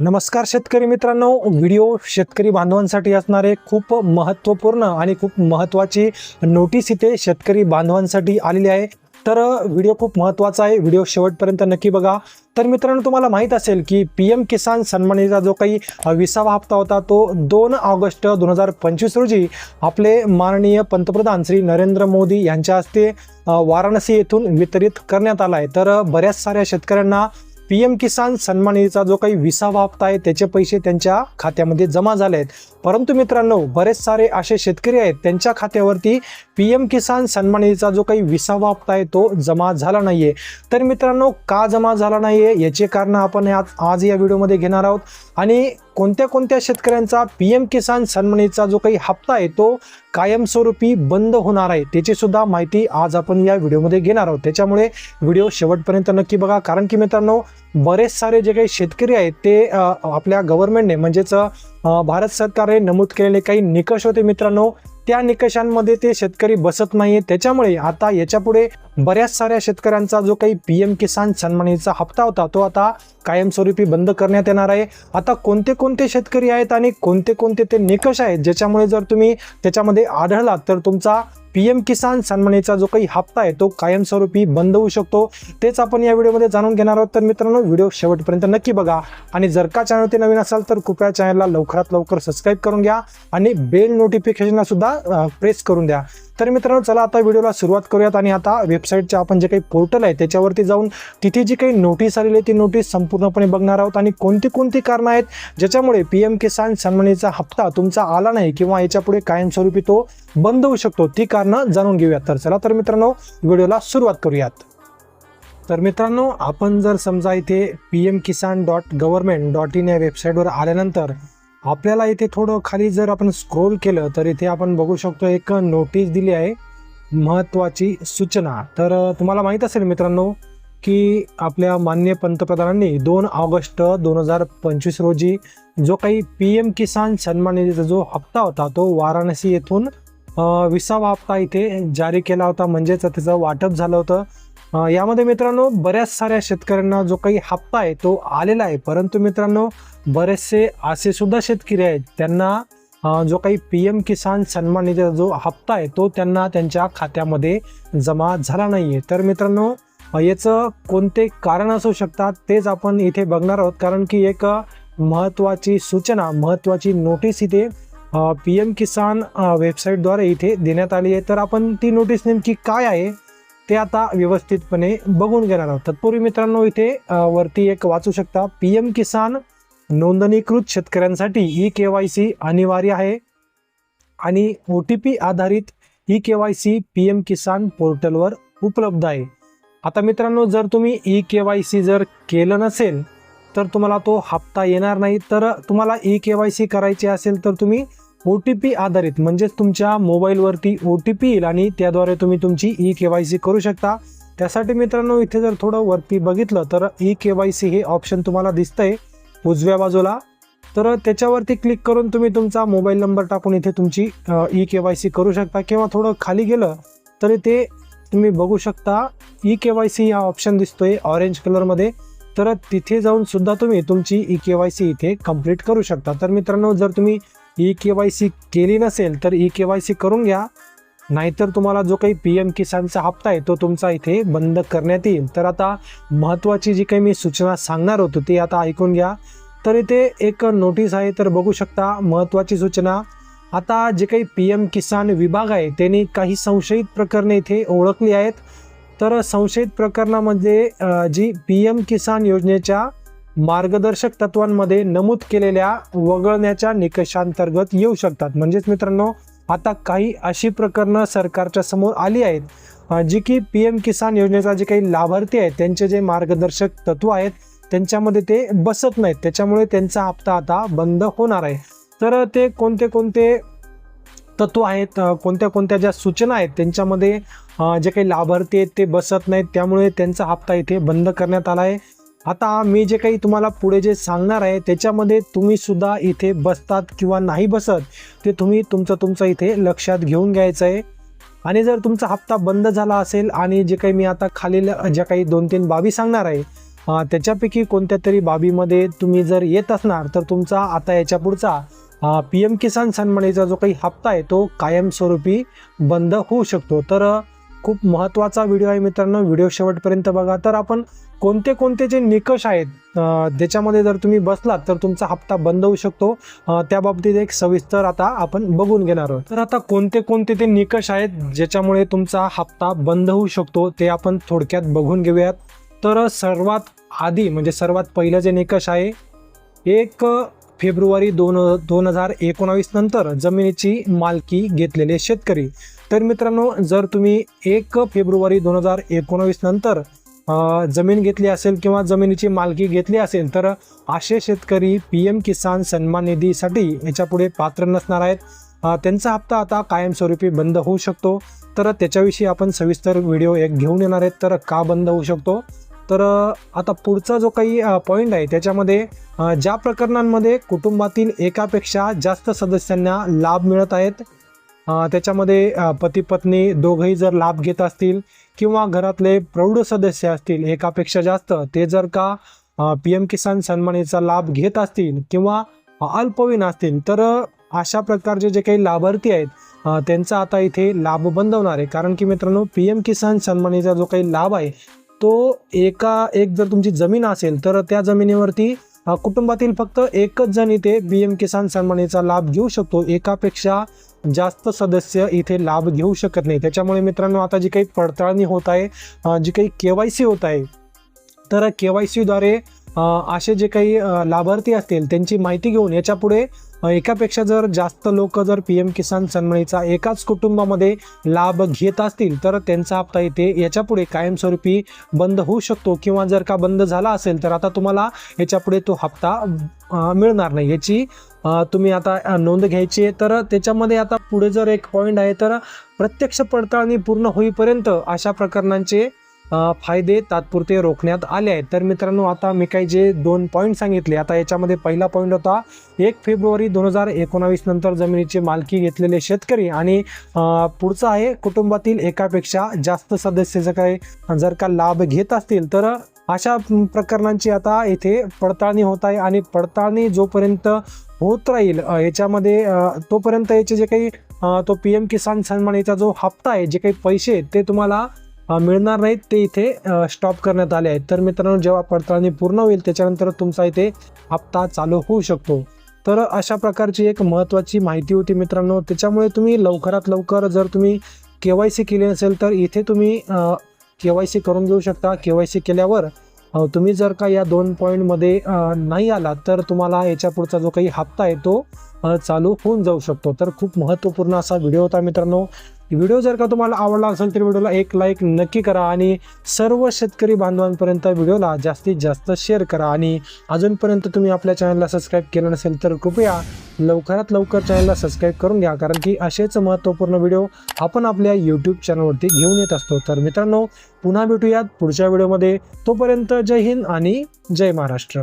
नमस्कार शेतकरी मित्रांनो व्हिडिओ शेतकरी बांधवांसाठी असणारे खूप महत्त्वपूर्ण आणि खूप महत्त्वाची नोटीस इथे शेतकरी बांधवांसाठी आलेली आहे. तर व्हिडिओ खूप महत्त्वाचा आहे. व्हिडिओ शेवटपर्यंत नक्की बघा. तर मित्रांनो तुम्हाला माहीत असेल की पी एम किसान सन्मानीचा जो काही विसावा हप्ता होता तो दोन ऑगस्ट दोन हजार पंचवीस रोजी आपले माननीय पंतप्रधान श्री नरेंद्र मोदी यांच्या हस्ते वाराणसी येथून वितरित करण्यात आला आहे. तर बऱ्याच साऱ्या शेतकऱ्यांना पी एम किसान सन्मान निधीचा जो काही विसावा हप्ता आहे त्याचे पैसे त्यांच्या खात्यामध्ये जमा झाले आहेत. परंतु मित्रांनो बरेच सारे असे शेतकरी आहेत त्यांच्या खात्यावरती पी एम किसान सन्मान निधीचा जो काही विसावा हप्ता आहे तो जमा झाला नाही आहे तर मित्रांनो का जमा झाला नाही आहे याचे कारण आपण आज या व्हिडिओमध्ये घेणार आहोत. आणि कोणत्या कोणत्या शेतकऱ्यांचा पी एम किसान सन्मानीचा जो काही हप्ता आहे तो कायमस्वरूपी बंद होणार आहे त्याची सुद्धा माहिती आज आपण या व्हिडिओमध्ये घेणार आहोत. त्याच्यामुळे व्हिडिओ शेवटपर्यंत नक्की बघा. कारण की मित्रांनो बरेच सारे जे काही शेतकरी आहेत ते आपल्या गव्हर्नमेंटने म्हणजेच भारत सरकारने नमूद केलेले काही निकष होते मित्रांनो त्या निकषांमध्ये ते शेतकरी बसत नाही त्याच्यामुळे आता याच्यापुढे बऱ्याच साऱ्या शेतकऱ्यांचा जो काही पी एम किसान सन्मानीचा हप्ता होता तो आता कायमस्वरूपी बंद करण्यात येणार आहे. आता कोणते कोणते शेतकरी आहेत आणि कोणते कोणते ते निकष आहेत ज्याच्यामुळे जर तुम्ही त्याच्यामध्ये आढळलात तर तुमचा पी एम किसान सन्मानीचा जो काही हप्ता आहे तो कायमस्वरूपी बंद होऊ शकतो. तेच आपण या व्हिडिओमध्ये जाणून घेणार आहोत. तर मित्रांनो व्हिडिओ शेवटपर्यंत नक्की बघा. आणि जर का चॅनल ते नवीन असाल तर कृपया चॅनलला लवकरात लवकर सबस्क्राईब करून घ्या आणि बेल नोटिफिकेशनला सुद्धा प्रेस करून द्या. तर मित्रांनो चला आता व्हिडिओला सुरुवात करूयात आणि आता वेबसाईटचे आपण जे काही पोर्टल आहे त्याच्यावरती जाऊन तिथे जी काही नोटीस आलेली आहे ती नोटीस संपूर्णपणे बघणार आहोत. आणि कोणती कोणती कारणं आहेत ज्याच्यामुळे पी एम किसान सन्मानीचा हप्ता तुमचा आला नाही किंवा याच्यापुढे कायमस्वरूपी तो बंद होऊ शकतो ती कारणं जाणून घेऊयात. तर चला तर मित्रांनो व्हिडिओला सुरुवात करूयात. तर मित्रांनो आपण जर समजा इथे P M Kisan dot government dot in या वेबसाईटवर आल्यानंतर आपल्याला इथे थोडं खाली जर आपण स्क्रोल केलं तर इथे आपण बघू शकतो एक नोटीस दिली आहे. महत्त्वाची सूचना. तर तुम्हाला माहीत असेल मित्रांनो की आपल्या माननीय पंतप्रधानांनी दोन ऑगस्ट दोन हजार पंचवीस रोजी जो काही पी एम किसान सन्मान निधीचा जो हप्ता होता तो वाराणसी येथून विसावा हप्ता इथे जारी केला होता. म्हणजेच त्याचं वाटप झालं होतं. यामध्ये मित्रांनो बऱ्याच साऱ्या शेतकऱ्यांना जो काही हप्ता आहे तो आलेला आहे. परंतु मित्रांनो बरेचसे असे सुद्धा शेतकरी आहेत त्यांना जो काही पी एम किसान सन्मान निधीचा जो हप्ता आहे तो त्यांना त्यांच्या खात्यामध्ये जमा झाला नाही आहे तर मित्रांनो याचं कोणते कारण असू शकतात तेच आपण इथे बघणार आहोत. कारण की एक महत्त्वाची सूचना महत्त्वाची नोटीस इथे पी एम किसान वेबसाईटद्वारे इथे देण्यात आली आहे. तर आपण ती नोटीस नेमकी काय आहे ते आता व्यवस्थितपणे बघून घेणार आहोत. तत्पूर्वी मित्रांनो इथे वरती एक वाचू शकता. पी एम किसान नोंदणीकृत शेतकऱ्यांसाठी ई के वाय सी अनिवार्य आहे. आणि ओ टी पी आधारित E K Y C P M Kisan पोर्टलवर उपलब्ध आहे. आता मित्रांनो जर तुम्ही ई के वाय सी जर केलं नसेल तर तुम्हाला तो हप्ता येणार नाही. तर तुम्हाला ई के वाय सी करायची असेल तर तुम्ही ओ टी पी आधारित म्हणजेच तुमच्या मोबाईलवरती ओ टी पी येईल आणि त्याद्वारे तुम्ही तुमची ई के वाय सी करू शकता. त्यासाठी मित्रांनो इथे जर थोडं वरती बघितलं तर ई के वाय सी हे ऑप्शन तुम्हाला दिसतंय. उजव्या बाजूला. तर त्याच्यावरती क्लिक करून तुम्ही तुमचा मोबाईल नंबर टाकून इथे तुमची ई के वाय सी करू शकता किंवा थोडं खाली गेलं तरी ते तुम्ही बघू शकता. ई के वाय सी हा ऑप्शन दिसतोय ऑरेंज कलरमध्ये तर तिथे जाऊन सुद्धा तुम्ही तुमची ई के वाय सी इथे कंप्लीट करू शकता. तर मित्रांनो जर तुम्ही ई के वाय सी केली नसेल तर ई के वाय सी करून घ्या. नाहीतर तुम्हाला जो काही पी एम किसानचा हप्ता आहे तो तुमचा इथे बंद करण्यात येईल. तर आता महत्त्वाची जी काही मी सूचना सांगणार होतो ती आता ऐकून घ्या. तर इथे एक नोटीस आहे तर बघू शकता महत्त्वाची सूचना. आता जे काही पी एम किसान विभाग आहे त्यांनी काही संशयित प्रकरणे इथे ओळखली आहेत. तर संशयित प्रकरणामध्ये जी पी एम किसान योजनेच्या मार्गदर्शक तत्वांमध्ये नमूद केलेल्या वगळण्याच्या निकषांतर्गत येऊ शकतात. म्हणजेच मित्रांनो आता काही अशी प्रकरणं सरकारच्या समोर आली आहेत जी की पी एम किसान योजनेचा जे काही लाभार्थी आहेत त्यांचे जे मार्गदर्शक तत्व आहेत त्यांच्यामध्ये ते बसत नाहीत. त्याच्यामुळे त्यांचा हप्ता आता बंद होणार आहे. तर ते कोणते कोणते तत्व आहेत कोणत्या कोणत्या ज्या सूचना आहेत त्यांच्यामध्ये जे काही लाभार्थी आहेत ते बसत नाहीत त्यामुळे त्यांचा हप्ता इथे बंद करण्यात आला आहे. आता मी जे काही तुम्हाला पुढे जे सांगणार आहे त्याच्यामध्ये तुम्ही सुद्धा इथे बसतात किंवा नाही बसत ते तुम्ही तुमचं तुमचं इथे लक्षात घेऊन घ्यायचं आहे. आणि जर तुमचा हप्ता बंद झाला असेल आणि जे काही मी आता खालील ज्या काही दोन तीन बाबी सांगणार आहे त्याच्यापैकी कोणत्या तरी बाबीमध्ये तुम्ही जर येत असणार तर तुमचा आता याच्या पुढचा पी एम किसान सन्मानीचा जो काही हप्ता आहे तो कायमस्वरूपी बंद होऊ शकतो. तर खूप महत्त्वाचा व्हिडिओ आहे मित्रांनो. व्हिडिओ शेवटपर्यंत बघा. तर आपण कोणते कोणते जे निकष आहेत ज्याच्यामध्ये जर तुम्ही बसलात तर तुमचा हप्ता बंद होऊ शकतो. त्या बाबतीत एक सविस्तर आता आपण बघून घेणार आहोत. तर आता कोणते कोणते ते निकष आहेत ज्याच्यामुळे तुमचा हप्ता बंद होऊ शकतो ते आपण थोडक्यात बघून घेऊयात. तर सर्वात आधी म्हणजे सर्वात पहिलं जे निकष आहे एक फेब्रुवारी दोन दोन हजार एकोणावीस नंतर जमिनीची मालकी घेतलेले शेतकरी. तर मित्रांनो जर तुम्ही एक फेब्रुवारी दोन हजार एकोणावीस नंतर जमीन घेतली असेल किंवा जमिनीची मालकी घेतली असेल तर असे शेतकरी पी एम किसान सन्मान निधीसाठी याच्यापुढे पात्र नसणार आहेत. त्यांचा हप्ता आता कायमस्वरूपी बंद होऊ शकतो. तर त्याच्याविषयी आपण सविस्तर व्हिडिओ एक घेऊन येणार आहेत. तर का बंद होऊ शकतो? तर आता पुढचा जो काही पॉईंट आहे त्याच्यामध्ये ज्या प्रकरणांमध्ये कुटुंबातील एकापेक्षा जास्त सदस्यांना लाभ मिळत आहेत त्याच्यामध्ये पती पत्नी दोघंही जर लाभ घेत असतील किंवा घरातले प्रौढ सदस्य असतील एकापेक्षा जास्त ते जर का पी एम किसान सन्मानीचा लाभ घेत असतील किंवा अल्पवीन असतील तर अशा प्रकारचे जे काही लाभार्थी आहेत त्यांचा आता इथे लाभ बंद होणार आहे. कारण की मित्रांनो पी एम किसान सन्मानीचा जो काही लाभ आहे तो एका एक जर तुमची जमीन असेल तर त्या जमिनीवरती कुटुंबातील फक्त एकच जण इथे बी एम किसान सन्मानीचा लाभ घेऊ शकतो. एकापेक्षा जास्त सदस्य इथे लाभ घेऊ शकत नाही. त्याच्यामुळे मित्रांनो आता जी काही पडताळणी होत आहे जी काही के वाय सी होत आहे तर के वाय सीद्वारे असे जे काही लाभार्थी असतील त्यांची माहिती घेऊन याच्यापुढे एकापेक्षा जर जास्त लोक जर पी एम किसान सन्मानीचा एकाच कुटुंबामध्ये लाभ घेत असतील तर त्यांचा हप्ता इथे याच्यापुढे कायमस्वरूपी बंद होऊ शकतो. किंवा जर का बंद झाला असेल तर आता तुम्हाला याच्यापुढे तो हप्ता मिळणार नाही. याची तुम्ही आता नोंद घ्यायची आहे. तर त्याच्यामध्ये आता पुढे जर एक पॉईंट आहे तर प्रत्यक्ष पडताळणी पूर्ण होईपर्यंत अशा प्रकरणांचे फायदे तात्पुरते रोखण्यात आले आहेत. तर मित्रांनो आता मी काही जे दोन पॉईंट सांगितले आता याच्यामध्ये पहिला पॉईंट होता एक फेब्रुवारी दोन हजार एकोणावीस नंतर जमिनीची मालकी घेतलेले शेतकरी आणि पुढचं आहे कुटुंबातील एकापेक्षा जास्त सदस्य काही जर का लाभ घेत असतील तर अशा प्रकरणांची आता इथे पडताळणी होत आहे आणि पडताळणी जोपर्यंत होत राहील याच्यामध्ये तोपर्यंत याचे जे काही तो पी एम किसान सन्मान याचा जो हप्ता आहे जे काही पैसे आहेत, ते तुम्हाला मिळणार नाहीत ते इथे स्टॉप करण्यात आले आहेत. तर मित्रांनो जेव्हा पडताळणी पूर्ण होईल त्याच्यानंतर तुमचा इथे हप्ता चालू होऊ शकतो. तर अशा प्रकारची एक महत्त्वाची माहिती होती मित्रांनो. त्याच्यामुळे तुम्ही लवकरात लवकर जर तुम्ही के वाय सी केली नसेल तर इथे तुम्ही के वाय सी करून घेऊ शकता. के वाय सी केल्यावर तुम्ही जर का या दोन पॉईंटमध्ये नाही आलात तर तुम्हाला याच्या पुढचा जो काही हप्ता आहे तो चालू होऊन जाऊ शकतो. तर खूप महत्त्वपूर्ण असा व्हिडिओ होता मित्रांनो. व्हिडिओ जर का तुम्हाला आवडला असेल तर व्हिडिओला एक लाईक नक्की करा आणि सर्व शेतकरी बांधवांपर्यंत व्हिडिओला जास्तीत जास्त शेअर करा. आणि अजूनपर्यंत तुम्ही आपल्या चॅनलला सबस्क्राईब केलं नसेल तर कृपया लवकरात लवकर चॅनलला सबस्क्राईब करून घ्या. कारण की असेच महत्त्वपूर्ण व्हिडिओ आपण आपल्या यूट्यूब चॅनलवरती घेऊन येत असतो. तर मित्रांनो पुन्हा भेटूयात पुढच्या व्हिडिओमध्ये. तोपर्यंत जय हिंद आणि जय महाराष्ट्र.